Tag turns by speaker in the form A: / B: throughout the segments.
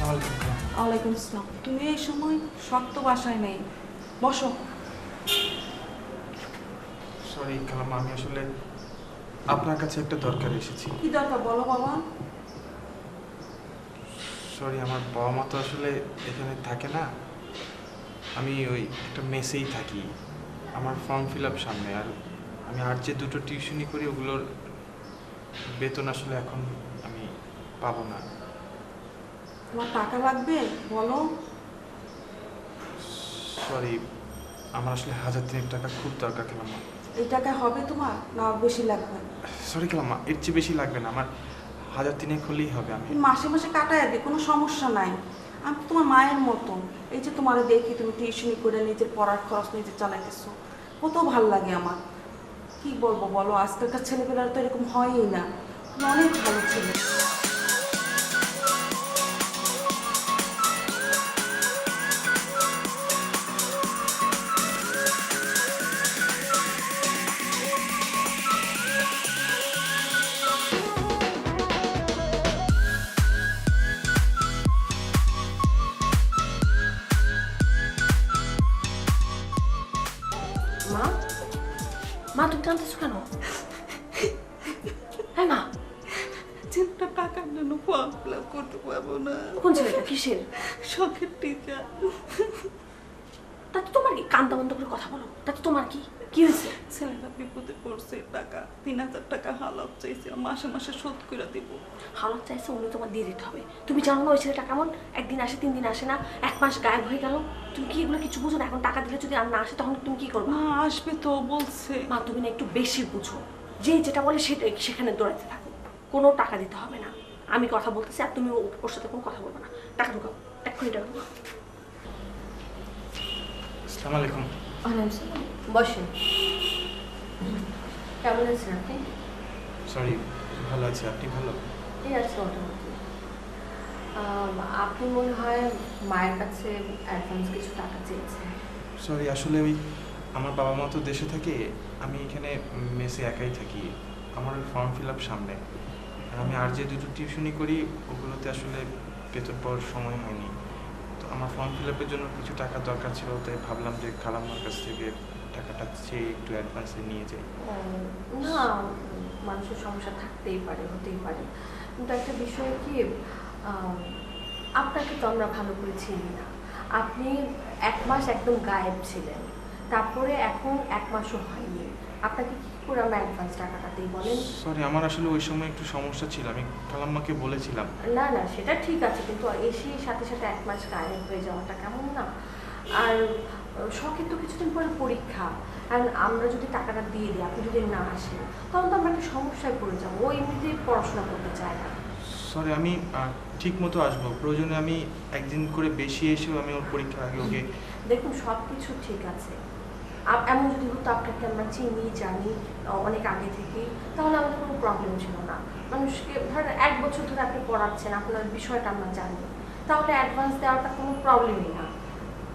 A: ওয়ালাইকুম আসসালাম। তুমি এই সময় শক্ত বাসায় নেই। বসো।
B: সরি খালাম্মা আমি আসলে আপনার কাছে একটা দরকার এসেছি।
A: কি দরকার বলো বাবা?
B: সরি আমার বাবা মা তো আসলে এখানে থাকে না। আমি ওই একটা মেসেই থাকি। আমার ফর্ম ফিল আপ সামনে আর আমি আর যে দুটো টিউশনি করি ওগুলোর বেতন আসলে এখন আমি পাবো না।
A: তোমার টাকা লাগবে? বলো।
B: সরি আমার আসলে হাজার তিনেক টাকা খুব দরকার খেলাম্মা
A: এই টাকা হবে তোমার? না বেশি লাগবে।
B: সরি খেলাম্মা এর চেয়ে বেশি লাগবে না। আমার হাজার তিনেক হলেই হবে আমি।
A: মাসে মাসে কাটায় দিই কোনো সমস্যা নাই। আমি তো তোমার মায়ের মতো। এই যে তোমার দেখি তুমি টিউশনি করে নিজের পড়ার খরচ নিজে চালাইতেছো। কত ভালো লাগে আমার। কি বলব বলো আজকালকার ছেলেপেলার তো এরকম হয়ই না। তুমি অনেক ভালো ছেলে। পারব না।
C: কোন ছেলেটা? কিসের?
A: শখের টিচার
C: তাতে তোমার কি কান্দা বন্ধ করে কথা বলো? তাতে তোমার কি? কি হয়েছে?
A: ছেলেটা বিপদে পড়ছে টাকা। তিন হাজার টাকা হালাপ চাইছে মাসে মাসে শোধ করে দিব।
C: হালত চাইছে উনি তোমার দিয়ে দিতে হবে। তুমি জানো না ওই ছেলেটা কেমন? একদিন আসে তিন দিন আসে না। এক মাস গায়েব হয়ে গেল। তুমি কি এগুলো কিছু বুঝো না? এখন টাকা দিলে যদি আর না আসে তখন তুমি কি করবে?
A: মা আসবে তো বলছে।
C: মা তুমি না একটু বেশি বুঝো। যে যেটা বলে সেটাই সেখানে দৌড়াতে থাকো। কোনো টাকা দিতে হবে না। আমি কথা বলতেছি আর তুমি ওর সাথে কোনো কথা বলবে না। টাকা ঢুকাও এক্ষুনি টাকা ঢুকাও।
B: আসসালামু আলাইকুম।
C: বসেন। কেমন আছেন আপনি?
B: সরি ভালো আছি। আপনি ভালো?
C: এই আছে মোটামুটি। আপনি মনে হয় মায়ের কাছে অ্যাডভান্স কিছু টাকা চেয়েছেন।
B: সরি আসলে ওই আমার বাবা মা তো দেশে থাকে আমি এখানে মেসে একাই থাকি। আমার ফর্ম ফিল আপ সামনে। আমি আর যে দুটো টিউশনি করি, ওগুলোতে আসলে বেতন পাওয়ার সময় হয়নি। তো আমার ফর্ম ফিল আপের জন্য কিছু টাকা দরকার ছিল, তাই ভাবলাম যে খালাম্মার কাছ থেকে টাকাটা চেয়ে একটু অ্যাডভান্সে নিয়ে যাই।
C: না, মানুষের সমস্যা থাকতেই পারে, হতেই পারে। কিন্তু একটা বিষয় কি আপনাকে তো আমরা ভালো করে চিনি না। আপনি এক মাস একদম গায়েব ছিলেন। তারপরে এখন এক মাসও হয়নি। আপনাকে কি আমরা অ্যাডভান্স টাকাটা দিই বলেন।
B: সরি আমার আসলে ওই সময় একটু সমস্যা ছিল। আমি খালাম্মাকে বলেছিলাম।
C: না না সেটা ঠিক আছে কিন্তু এসে সাথে সাথে এক মাস গায়েব হয়ে যাওয়াটা কেমন না? আর শখের তো কিছুদিন পরে পরীক্ষা। আর আমরা যদি টাকাটা দিয়ে দিই আপনি যদি না আসেন তখন তো আমরা একটা সমস্যায় পড়ে যাব। ও এমনিতেই পড়াশোনা করতে চায় না।
B: সরি আমি ঠিক মতো আসব। প্রয়োজনে আমি একদিন করে বেশি এসেও আমি ওর পরীক্ষার আগে ওকে
C: দেখুন সব কিছু ঠিক আছে। এমন যদি হতো, আপনাকে আমরা চিনি, জানি অনেক আগে থেকেই, তাহলে আমাদের কোনো প্রবলেম ছিল না। মানুষকে ধরেন এক বছর ধরে আপনি পড়াচ্ছেন, আপনার বিষয়টা আমরা জানি। তাহলে অ্যাডভান্স দেওয়াটা কোনো প্রবলেমই না।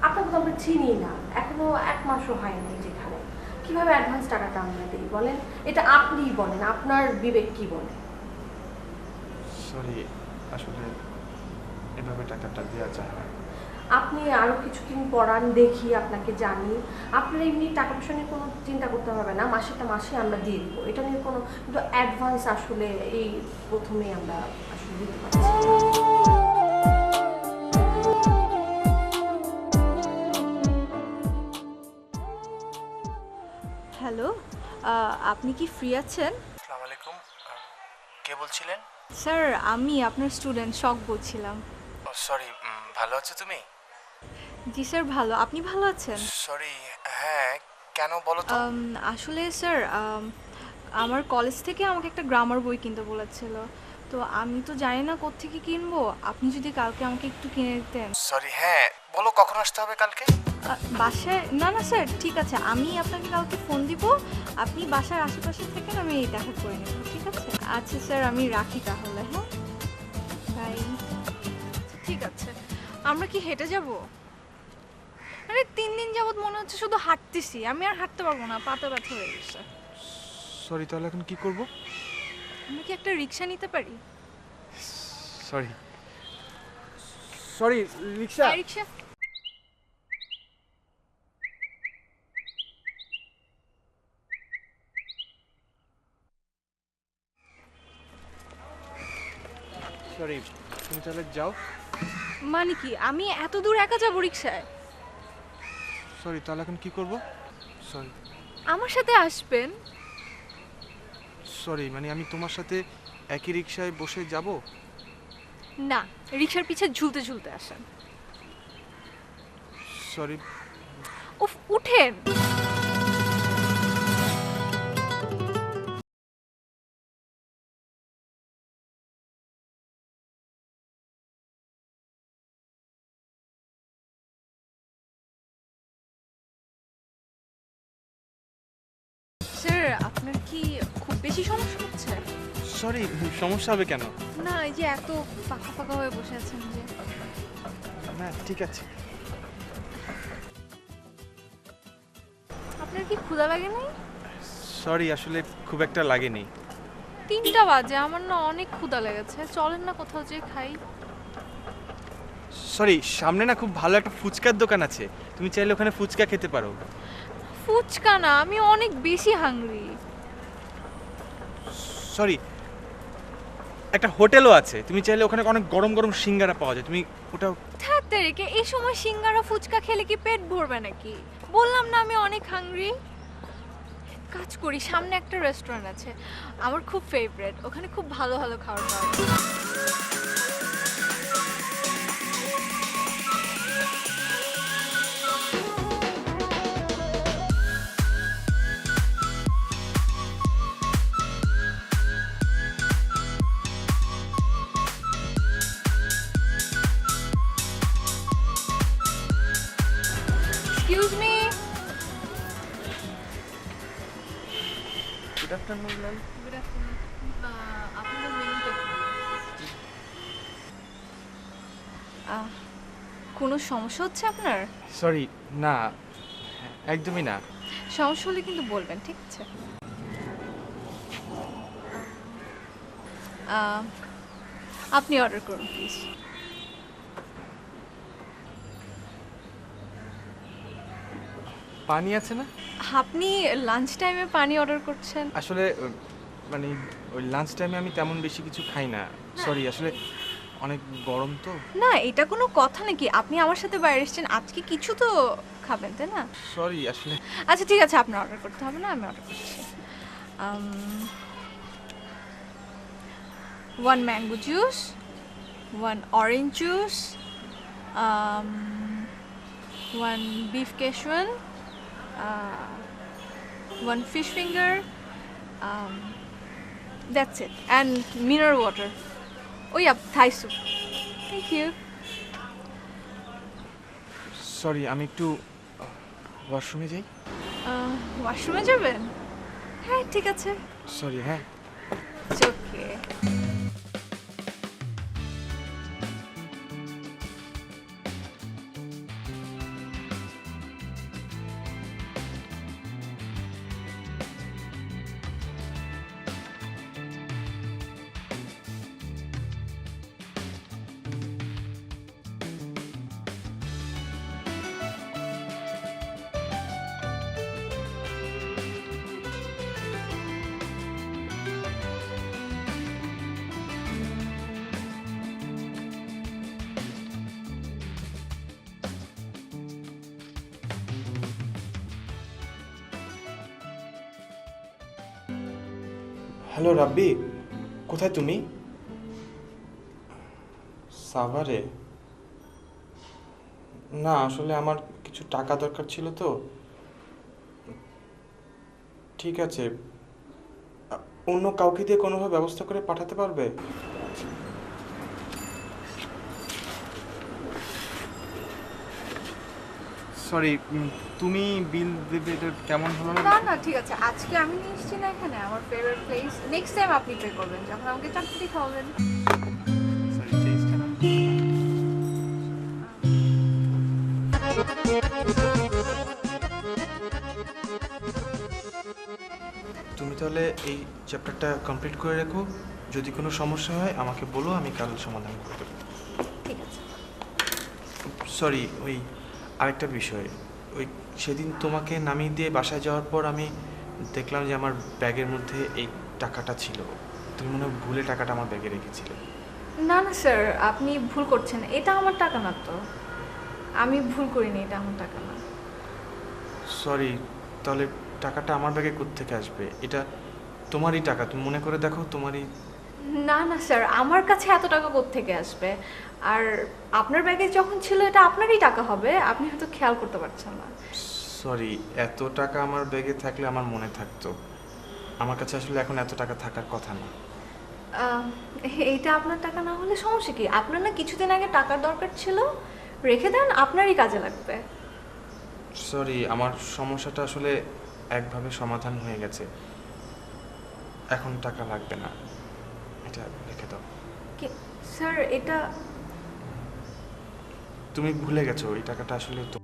C: আপনাকে তো আমরা চিনি না। এখনও এক মাসও হয়নি যেখানে। কীভাবে অ্যাডভান্স টাকাটা আমরা দিই বলেন? এটা আপনিই বলেন, আপনার বিবেক কি বলে?
B: সরি আসলে এভাবে টাকাটা দেওয়া যায় না।
C: আপনি আরও কিছুদিন পড়ান দেখি আপনাকে জানি। আপনার এমনি টাকা পয়সা নিয়ে কোনো চিন্তা করতে হবে না মাসেটা মাসে আমরা দিয়ে দেবো। এটা নিয়ে কোনো কিন্তু অ্যাডভান্স আসলে এই প্রথমেই আমরা আসলে দিতে পারছি।
D: হ্যালো আপনি কি ফ্রি আছেন?
B: আসসালামু আলাইকুম কে বলছিলেন?
D: স্যার আমি আপনার স্টুডেন্ট শখ বলছিলাম।
B: সরি ভালো আছো তুমি?
D: জি স্যার ভালো। আপনি ভালো আছেন?
B: সরি হ্যাঁ কেন বলো তো?
D: আম, আসলে স্যার আম, আমার কলেজ থেকে আমাকে একটা গ্রামার বই কিনতে বলেছিল। তো আমি তো জানি না কোত্থেকে কিনবো। আপনি যদি কালকে আমাকে একটু কিনে দিতেন।
B: সরি হ্যাঁ বলো কখন আসতে হবে কালকে?
D: বাসায় না না স্যার ঠিক আছে। আমি আপনাকে কালকে ফোন দিব। আপনি বাসার আশেপাশে থেকেন আমি দেখা করে নেব ঠিক আছে? আচ্ছা স্যার আমি রাখি তাহলে হ্যাঁ? বাই ঠিক আছে। আমরা কি হেঁটে যাব? আরে তিন দিন যাবত মনে হচ্ছে শুধু হাঁটতেছি। আমি আর হাঁটতে পারব না পাতা ব্যথা হয়ে গেছে।
B: সরি তাহলে এখন কি করব?
D: আমরা কি একটা রিক্সা নিতে পারি?
B: Sorry sorry rickshaw?
D: Rickshaw.
B: Sorry তুমি তাহলে যাও।
D: মানে কি আমি এত দূর একা যাব রিক্সায়?
B: সরি তাহলে এখন কি করব? সরি
D: আমার সাথে আসবেন।
B: সরি মানে আমি তোমার সাথে একই রিক্সায় বসে যাব?
D: না রিক্সার পিছে ঝুলতে ঝুলতে আসেন।
B: সরি
D: উফ উঠেন। আপনার কি খুব বেশি সমস্যা হচ্ছে?
B: সরি সমস্যা হবে কেন?
D: না এই যে এত ফাঁকা ফাঁকা হয়ে বসে আছেন যে।
B: না ঠিক আছে।
D: আপনার কি ক্ষুধা লাগে নাই?
B: সরি আসলে খুব একটা লাগেনি।
D: তিনটা বাজে আমার না অনেক ক্ষুধা লেগেছে। চলেন না কোথাও যে খাই।
B: সরি সামনে না খুব ভালো একটা ফুচকার দোকান আছে। তুমি চাইলে ওখানে ফুচকা খেতে পারো।
D: ফুচকা না আমি অনেক বেশি হাংরি
B: সরি একটা হোটেলও আছে। তুমি চাইলে ওখানে অনেক গরম গরম সিঙ্গারা পাওয়া যায়। তুমি ওটা
D: তারিখে এই সময় সিঙ্গারা, ফুচকা খেলে কি পেট ভরবে নাকি? বললাম না আমি অনেক হাংরি কাজ করি, সামনে একটা রেস্টুরেন্ট আছে। আমার খুব ফেভারিট ওখানে খুব ভালো ভালো খাবার পাওয়া যায়। Excuse me
B: good afternoon ma'am
D: good afternoon আপনাদের মেনুটা কোনো সমস্যা হচ্ছে আপনার?
B: সরি না। একদমই না।
D: সমস্যা হলে কিন্তু বলবেন ঠিক আছে? আপনি অর্ডার করুন প্লিজ
B: পানি আছে না?
D: আপনি লাঞ্চ টাইমে পানি অর্ডার করছেন?
B: আসলে মানে ওই লাঞ্চ টাইমে আমি তেমন বেশি কিছু খাই না। সরি আসলে অনেক গরম তো।
D: না এটা কোনো কথা নাকি? আপনি আমার সাথে বাইরে এসেছেন আজকে কিছু তো খাবেন তাই না?
B: সরি আসলে
D: আচ্ছা ঠিক আছে আপনার অর্ডার করতে হবে না আমি অর্ডার করছি। One mango juice one orange juice one beef কেশওয়ান one fish finger that's it and mineral water ওই up Thai soup thank you
B: sorry আমি একটু ওয়াশরুমে যাই?
D: ওয়াশরুমে যাবেন? হ্যাঁ ঠিক আছে।
B: সরি হ্যাঁ।
D: ওকে
B: হ্যালো রাব্বি, কোথায় তুমি? সাভারে? না, আসলে আমার কিছু টাকা দরকার ছিল তো। ঠিক আছে অন্য কাউকে দিয়ে কোনোভাবে ব্যবস্থা করে পাঠাতে পারবে? সরি তুমি বিল দেবে এটা কেমন হলো?
D: না না ঠিক আছে। আজকে আমি নিয়ে এসেছি না এখানে আমার ফেভারিট প্লেস নেক্সট টাইম আপনি পে করবেন যখন আমাকে চাকরি খাওয়াবেন।
B: না তুমি তাহলে এই চ্যাপ্টারটা কমপ্লিট করে রেখো। যদি কোনো সমস্যা হয় আমাকে বলো আমি কাল সমাধান করে দেবো।
D: ঠিক আছে।
B: সরি ওই আরেকটা বিষয় ওই সেদিন তোমাকে নামিয়ে দিয়ে বাসায় যাওয়ার পর আমি দেখলাম যে আমার ব্যাগের মধ্যে এই টাকাটা ছিল। তুমি মনে হয় ভুলে টাকাটা আমার ব্যাগে রেখেছিলে।
D: না না স্যার আপনি ভুল করছেন। এটা আমার টাকা না তো। আমি ভুল করিনি এটা আমার টাকা না।
B: সরি তাহলে টাকাটা আমার ব্যাগে থেকে আসবে? এটা তোমারই টাকা তুমি মনে করে দেখো তোমারই
D: না না স্যার আমার কাছে এত টাকা থেকে আসবে? আর আপনার ব্যাগে যখন ছিল এটা আপনারই টাকা হবে আপনি হয়তো খেয়াল করতে পারছেন না।
B: সরি এত টাকা আমার ব্যাগে থাকলে আমার মনে থাকতো। আমার কাছে আসলে এখন এত টাকা থাকার কথা না।
D: এইটা আপনার টাকা না হলে সমস্যা কি? আপনার না কিছুদিন আগে টাকার দরকার ছিল রেখে দেন আপনারই কাজে লাগবে।
B: সরি আমার সমস্যাটা আসলে একভাবে সমাধান হয়ে গেছে। এখন টাকা লাগবে না। এটা লিখে দাও।
D: কি? স্যার এটা
B: তুমি ভুলে গেছো এই টাকাটা আসলে তো